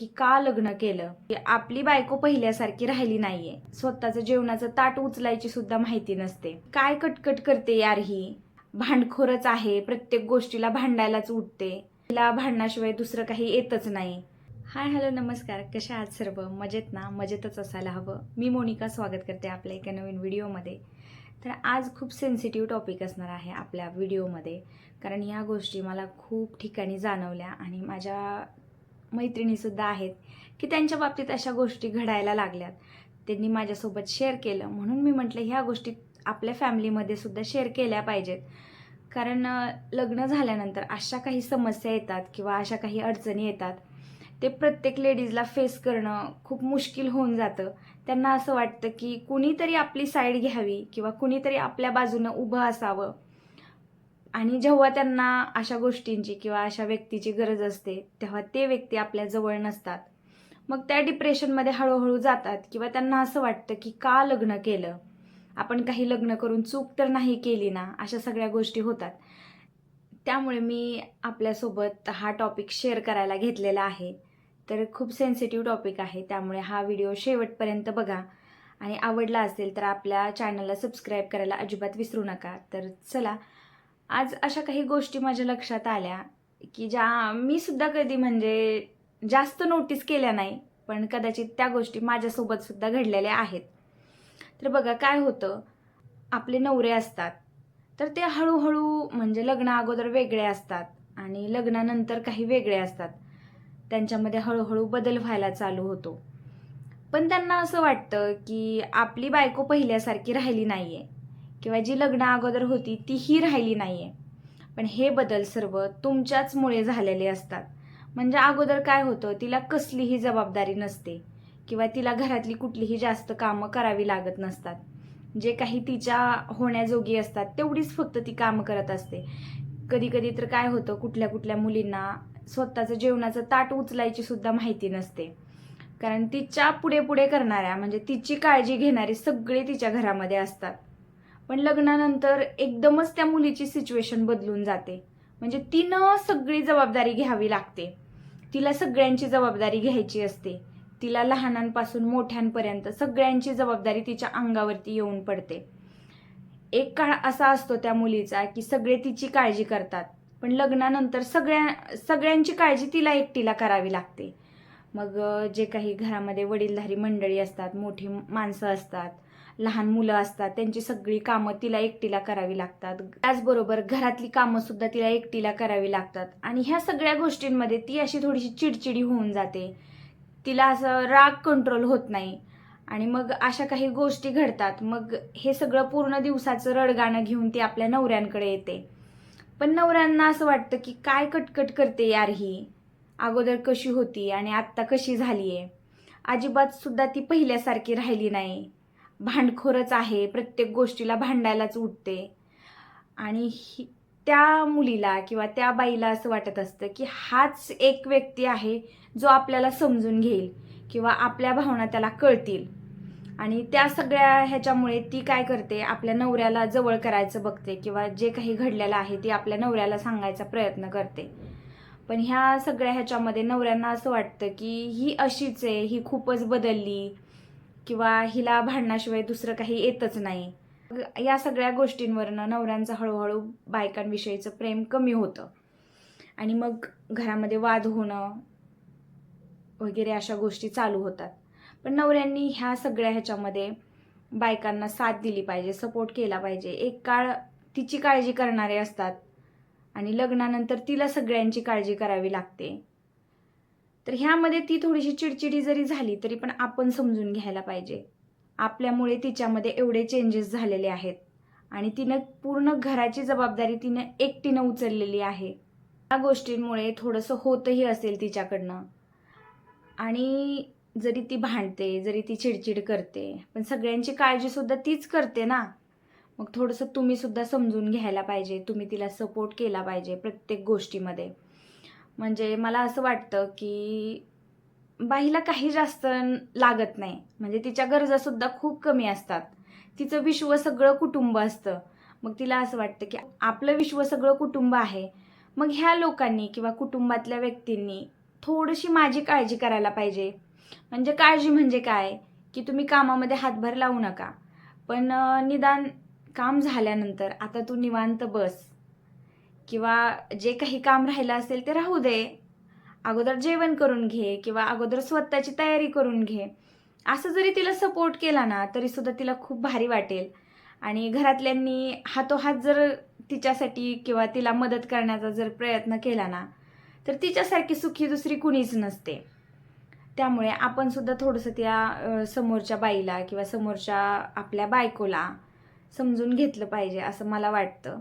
की का लग्न केलं? की आपली बायको पहिल्यासारखी राहिली नाहीये. स्वतःचं जेवणाचं ताट उचलायची सुद्धा माहिती नसते. काय कटकट करते यार ही? भांडखोरच आहे. प्रत्येक गोष्टीला भांडायलाच उठते. तिला भांडण्याशिवाय दुसरं काही येतच नाही. हाय हॅलो नमस्कार. कशा आहात सर्व? मजेत ना? मजेतच असायला हवं. मी मोनिका स्वागत करते आपल्या एका नवीन व्हिडिओमध्ये. तर आज खूप सेन्सिटिव्ह टॉपिक असणार आहे आपल्या व्हिडिओमध्ये. कारण ह्या गोष्टी मला खूप ठिकाणी जाणवल्या आणि माझ्या मैत्रिणीसुद्धा आहेत की त्यांच्या बाबतीत अशा गोष्टी घडायला लागल्यात. त्यांनी माझ्यासोबत शेअर केलं. म्हणून मी म्हटलं ह्या गोष्टी आपल्या फॅमिलीमध्ये सुद्धा शेअर केल्या पाहिजेत. कारण लग्न झाल्यानंतर अशा काही समस्या येतात किंवा अशा काही अडचणी येतात. ते प्रत्येक लेडीजला फेस करणं खूप मुश्किल होऊन जातं. त्यांना असं वाटतं की कुणीतरी आपली साईड घ्यावी किंवा कुणीतरी आपल्या बाजूनं उभं असावं. आणि जेव्हा त्यांना अशा गोष्टींची किंवा अशा व्यक्तीची गरज असते तेव्हा ते व्यक्ती आपल्या जवळ नसतात. मग त्या डिप्रेशनमध्ये हळूहळू जातात किंवा त्यांना असं वाटतं की का लग्न केलं? आपण काही लग्न करून चूक तर नाही केली ना? अशा सगळ्या गोष्टी होतात. त्यामुळे मी आपल्यासोबत हा टॉपिक शेअर करायला घेतलेला आहे. तर खूप सेन्सिटिव्ह टॉपिक आहे. त्यामुळे हा व्हिडिओ शेवटपर्यंत बघा. आणि आवडला असेल तर आपल्या चॅनलला सबस्क्राईब करायला अजिबात विसरू नका. तर चला आज अशा काही गोष्टी माझ्या लक्षात आल्या की ज्या मी सुद्धा कधी म्हणजे जास्त नोटीस केल्या नाही पण कदाचित त्या गोष्टी माझ्यासोबत सुद्धा घडलेल्या आहेत. तर बघा काय होतं? आपले नवरे असतात तर ते हळूहळू म्हणजे लग्ना अगोदर वेगळे असतात आणि लग्नानंतर काही वेगळे असतात. त्यांच्यामध्ये हळूहळू बदल व्हायला चालू होतो. पण त्यांना असं वाटतं की आपली बायको पहिल्यासारखी राहिली नाही आहे किंवा जी लग्न अगोदर होती तीही राहिली नाही आहे पण हे बदल सर्व तुमच्याचमुळे झालेले असतात. म्हणजे अगोदर काय होतं तिला कसलीही जबाबदारी नसते किंवा तिला घरातली कुठलीही जास्त कामं करावी लागत नसतात. जे काही तिच्या होण्याजोगी असतात तेवढीच फक्त ती कामं करत असते. कधी कधी तर काय होतं कुठल्या कुठल्या मुलींना स्वतःचं जेवणाचं ताट उचलायची सुद्धा माहिती नसते. कारण तिच्या पुढे पुढे करणाऱ्या म्हणजे तिची काळजी घेणारे सगळे तिच्या घरामध्ये असतात. पण लग्नानंतर एकदमच त्या मुलीची सिच्युएशन बदलून जाते. म्हणजे तिनं सगळी जबाबदारी घ्यावी लागते. तिला सगळ्यांची जबाबदारी घ्यायची असते. तिला लहानांपासून मोठ्यांपर्यंत सगळ्यांची जबाबदारी तिच्या अंगावरती येऊन पडते. एक काळ असा असतो त्या मुलीचा की सगळे तिची काळजी करतात. पण लग्नानंतर सगळ्या सगळ्यांची काळजी तिला एकटीला करावी लागते. मग जे काही घरामध्ये वडीलधारी मंडळी असतात मोठी माणसं असतात लहान मुलं असतात त्यांची सगळी कामं तिला एकटीला करावी लागतात. त्याचबरोबर घरातली कामं सुद्धा तिला एकटीला करावी लागतात. आणि ह्या सगळ्या गोष्टींमध्ये ती अशी थोडीशी चिडचिडी होऊन जाते. तिला असं राग कंट्रोल होत नाही. आणि मग अशा काही गोष्टी घडतात. मग हे सगळं पूर्ण दिवसाचं रडगाणं घेऊन ती आपल्या नवऱ्यांकडे येते. पण नवऱ्यांना असं वाटतं की काय कटकट करते यार ही. अगोदर कशी होती आणि आत्ता कशी झाली आहे अजिबात सुद्धा ती पहिल्यासारखी राहिली नाही. भांडखोरच आहे प्रत्येक गोष्टीला भांडायलाच उठते. आणि ही त्या मुलीला किंवा त्या बाईला असं वाटत असतं की हाच एक व्यक्ती आहे जो आपल्याला समजून घेईल किंवा आपल्या भावना त्याला कळतील. आणि त्या सगळ्या ह्याच्यामुळे ती काय करते आपल्या नवऱ्याला जवळ करायचं बघते किंवा जे काही घडलेलं आहे ती आपल्या नवऱ्याला सांगायचा प्रयत्न करते. पण ह्या सगळ्या ह्याच्यामध्ये नवऱ्यांना असं वाटतं की ही अशीच आहे ही खूपच बदलली. किंवा हिला भांडणाशिवाय दुसरं काही येतच नाही. या सगळ्या गोष्टींवरनं नवऱ्यांचं हळूहळू बायकांविषयीचं प्रेम कमी होतं. आणि मग घरामध्ये वाद होणं वगैरे अशा गोष्टी चालू होतात. पण नवऱ्यांनी ह्या सगळ्या ह्याच्यामध्ये बायकांना साथ दिली पाहिजे सपोर्ट केला पाहिजे. एक काळ तिची काळजी करणारे असतात आणि लग्नानंतर तिला सगळ्यांची काळजी करावी लागते. तर ह्यामध्ये ती थोडीशी चिडचिडी जरी झाली तरी पण आपण समजून घ्यायला पाहिजे. आपल्यामुळे तिच्यामध्ये एवढे चेंजेस झालेले आहेत. आणि तिनं पूर्ण घराची जबाबदारी तिनं एकटीनं उचललेली आहे. या गोष्टींमुळे थोडंसं होतही असेल तिच्याकडनं. आणि जरी ती भांडते जरी ती चिडचिड करते पण सगळ्यांची काळजीसुद्धा तीच करते ना. मग थोडंसं तुम्हीसुद्धा समजून घ्यायला पाहिजे तुम्ही तिला सपोर्ट केला पाहिजे प्रत्येक गोष्टीमध्ये. म्हणजे मला असं वाटतं की बाईला काही जास्त लागत नाही. म्हणजे तिच्या गरजासुद्धा खूप कमी असतात. तिचं विश्व सगळं कुटुंब असतं. मग तिला असं वाटतं की आपलं विश्व सगळं कुटुंब आहे. मग ह्या लोकांनी किंवा कुटुंबातल्या व्यक्तींनी थोडीशी माझी काळजी करायला पाहिजे. म्हणजे काळजी म्हणजे काय? की तुम्ही कामामध्ये हातभार लावू नका. पण निदान काम झाल्यानंतर आता तू निवांत बस. किंवा जे काही काम राहिलं असेल ते राहू दे. अगोदर जेवण करून घे किंवा अगोदर स्वतःची तयारी करून घे. असं जरी तिला सपोर्ट केला ना तरी सुद्धा तिला खूप भारी वाटेल. आणि घरातल्यांनी हातोहात जर तिच्यासाठी किंवा तिला मदत करण्याचा जर प्रयत्न केला ना तर तिच्यासारखी सुखी दुसरी कुणीच नसते. त्यामुळे आपण सुद्धा थोडंसं त्या समोरच्या बाईला किंवा समोरच्या आपल्या बायकोला समजून घेतलं पाहिजे असं मला वाटतं.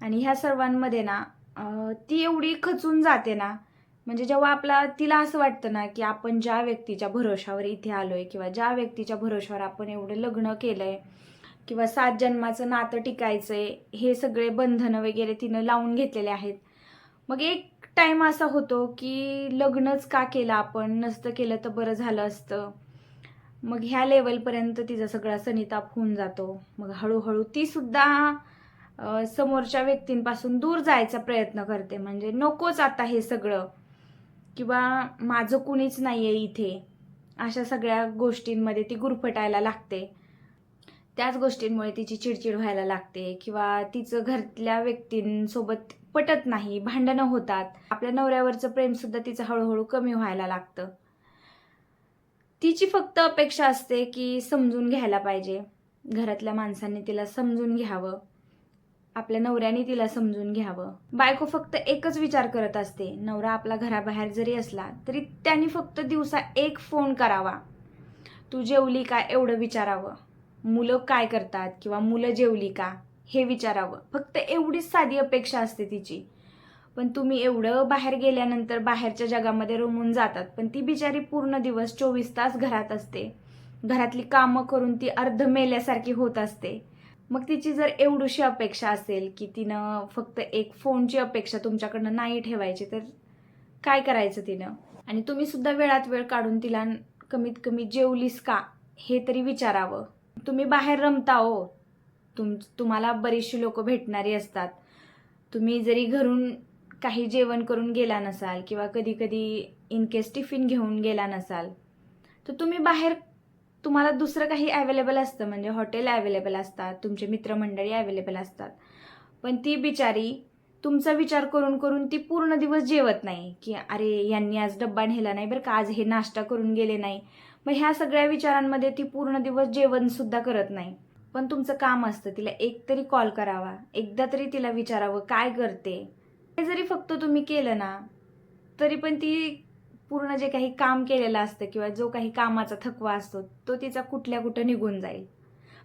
आणि ह्या सर्वांमध्ये ना ती एवढी खचून जाते ना म्हणजे जेव्हा आपला तिला असं वाटतं ना की आपण ज्या व्यक्तीच्या भरोशावर इथे आलोय किंवा ज्या व्यक्तीच्या भरोशावर आपण एवढं लग्न केलंय किंवा सात जन्माचं नातं टिकायचंय हे सगळे बंधनं वगैरे तिनं लावून घेतलेले आहेत. मग एक टाईम असा होतो की लग्नच का केलं आपण नसतं केलं तर बरं झालं असतं. मग ह्या लेवलपर्यंत तिचा सगळा सनिताप होऊन जातो. मग हळूहळू ती सुद्धा समोरच्या व्यक्तींपासून दूर जायचा प्रयत्न करते. म्हणजे नकोच आता हे सगळं. किंवा माझं कुणीच नाही आहे इथे. अशा सगळ्या गोष्टींमध्ये ती गुरफटायला लागते. त्याच गोष्टींमुळे तिची चिडचिड व्हायला लागते. किंवा तिचं घरातल्या व्यक्तींसोबत पटत नाही भांडणं होतात. आपल्या नवऱ्यावरचं प्रेमसुद्धा तिचं हळूहळू कमी व्हायला लागतं. तिची फक्त अपेक्षा असते की समजून घ्यायला पाहिजे. घरातल्या माणसांनी तिला समजून घ्यावं. आपल्या नवऱ्याने तिला समजून घ्यावं. बायको फक्त एकच विचार करत असते. नवरा आपला घराबाहेर जरी असला तरी त्यांनी फक्त दिवसा एक फोन करावा. तू जेवली का? एवढं विचारावं. मुलं काय करतात? किंवा मुलं जेवली का? हे विचारावं. फक्त एवढीच साधी अपेक्षा असते तिची. पण तुम्ही एवढं बाहेर गेल्यानंतर बाहेरच्या जगामध्ये रमून जातात पण ती बिचारी पूर्ण दिवस चोवीस तास घरात असते. घरातली कामं करून ती अर्ध मेल्यासारखी होत असते. मग तिची जर एवढीशी अपेक्षा असेल की तिनं फक्त एक फोनची अपेक्षा तुमच्याकडनं नाही ठेवायची तर काय करायचं तिनं? आणि तुम्ही सुद्धा वेळात वेळ काढून तिला कमीत कमी जेवलीस का हे तरी विचारावं. तुम्ही बाहेर रमता हो. तुम तुम्हाला बरीचशी लोक भेटणारी असतात. तुम्ही जरी घरून काही जेवण करून गेला नसाल किंवा कधी कधी इन केस टिफिन घेऊन गेला नसाल तर तुम्ही बाहेर तुम्हाला दुसरं काही अवेलेबल असतं म्हणजे हॉटेल अवेलेबल असतात तुमचे मित्रमंडळी अवेलेबल असतात. पण ती बिचारी तुमचा विचार करून करून ती पूर्ण दिवस जेवत नाही की अरे यांनी आज डब्बा नेला नाही बरं का आज हे नाश्ता करून गेले नाही. मग ह्या सगळ्या विचारांमध्ये ती पूर्ण दिवस जेवणसुद्धा करत नाही. पण तुमचं काम असतं तिला एक तरी कॉल करावा एकदा तरी तिला विचारावं काय करते? हे जरी फक्त तुम्ही केलं ना तरी पण ती पूर्ण जे काही काम केलेलं असतं किंवा जो काही कामाचा थकवा असतो तो तिचा कुठल्या कुठं निघून जाईल.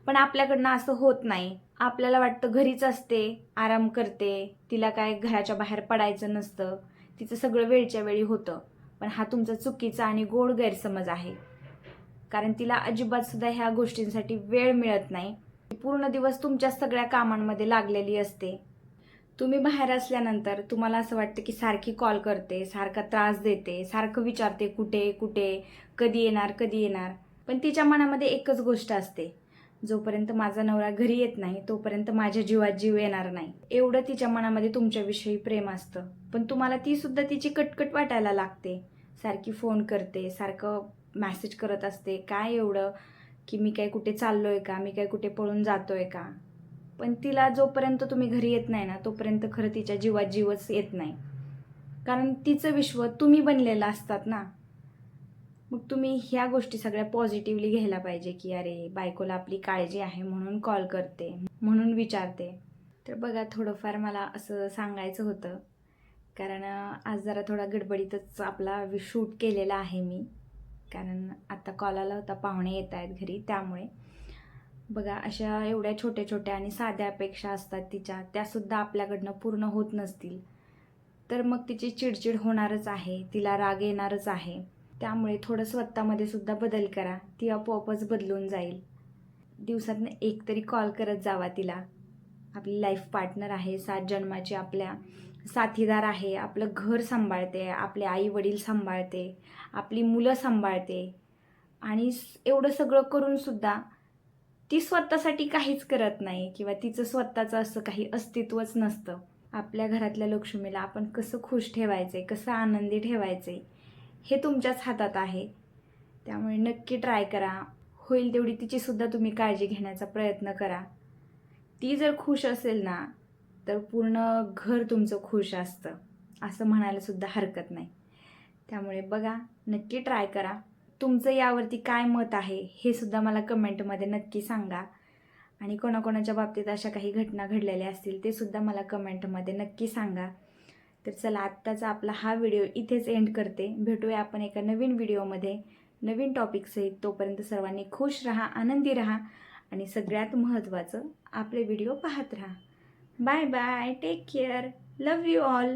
पण आपल्याकडनं असं होत नाही. आपल्याला वाटतं घरीच असते आराम करते तिला काय घराच्या बाहेर पडायचं नसतं तिचं सगळं वेळच्या वेळी होतं. पण हा तुमचा चुकीचा आणि गोड गैरसमज आहे. कारण तिला अजिबात सुद्धा ह्या गोष्टींसाठी वेळ मिळत नाही. ती पूर्ण दिवस तुमच्या सगळ्या कामांमध्ये लागलेली असते. तुम्ही बाहेर असल्यानंतर तुम्हाला असं वाटतं की सारखी कॉल करते सारखा त्रास देते सारखं विचारते कुठे कुठे कधी येणार कधी येणार. पण तिच्या मनामध्ये एकच गोष्ट असते. जोपर्यंत माझा नवरा घरी येत नाही तोपर्यंत माझ्या जीवात जीव येणार नाही. एवढं तिच्या मनामध्ये तुमच्याविषयी प्रेम असतं. पण तुम्हाला ती सुद्धा तिची कटकट वाटायला लागते. सारखी फोन करते सारखं मॅसेज करत असते काय एवढं? की मी काय कुठे चाललो आहे का? मी काय कुठे पळून जातो आहे का? पण तिला जोपर्यंत तुम्ही घरी येत नाही ना तोपर्यंत खरं तिच्या जीवात जीवच येत नाही. कारण तिचं विश्व तुम्ही बनलेलं असतात ना. मग तुम्ही ह्या गोष्टी सगळ्या पॉझिटिव्हली घ्यायला पाहिजे की अरे बायकोला आपली काळजी आहे म्हणून कॉल करते म्हणून विचारते. तर बघा थोडंफार मला असं सांगायचं होतं. कारण आज जरा थोडा गडबडीतच आपला शूट केलेला आहे मी. कारण आता कॉल आला होता पाहुणे येत आहेत घरी त्यामुळे. बघा अशा एवढ्या छोट्या छोट्या आणि साध्या अपेक्षा असतात तिच्या त्यासुद्धा आपल्याकडनं पूर्ण होत नसतील. तर मग तिची चिडचिड होणारच आहे तिला राग येणारच आहे. त्यामुळे थोडं स्वतःमध्ये सुद्धा बदल करा ती आपोआपच बदलून जाईल. दिवसातनं एक तरी कॉल करत जावा तिला. आपली लाईफ पार्टनर आहे सात जन्माची आपल्या साथीदार आहे आपलं घर सांभाळते आपले आई वडील सांभाळते आपली मुलं सांभाळते. आणि एवढं सगळं करूनसुद्धा ती स्वतःसाठी काहीच करत नाही किंवा तिचं स्वतःचं असं काही अस्तित्वच नसतं. आपल्या घरातल्या लक्ष्मीला आपण कसं खुश आहे कसं आनंदी ठेवायचं आहे हे तुमच्याच हातात आहे. त्यामुळे नक्की ट्राय करा. होईल तेवढी तिचीसुद्धा तुम्ही काळजी घेण्याचा प्रयत्न करा. ती जर खुश असेल ना तर पूर्ण घर तुमचं खुश असतं. असं म्हणायलासुद्धा हरकत नाही. त्यामुळे बघा नक्की ट्राय करा. तुमचं यावरती काय मत आहे हे सुद्धा मला कमेंटमध्ये नक्की सांगा. आणि कोणाकोणाच्या बाबतीत अशा काही घटना घडलेल्या असतील ते सुद्धा मला कमेंटमध्ये नक्की सांगा. तर चला आत्ताचा आपला हा व्हिडिओ इथेच एंड करते. भेटूया आपण एका नवीन व्हिडिओमध्ये. नवीन टॉपिकसहित तोपर्यंत सर्वांनी खुश राहा आनंदी राहा आणि सगळ्यात महत्त्वाचं आपले व्हिडिओ पाहत राहा. Bye bye take care love you all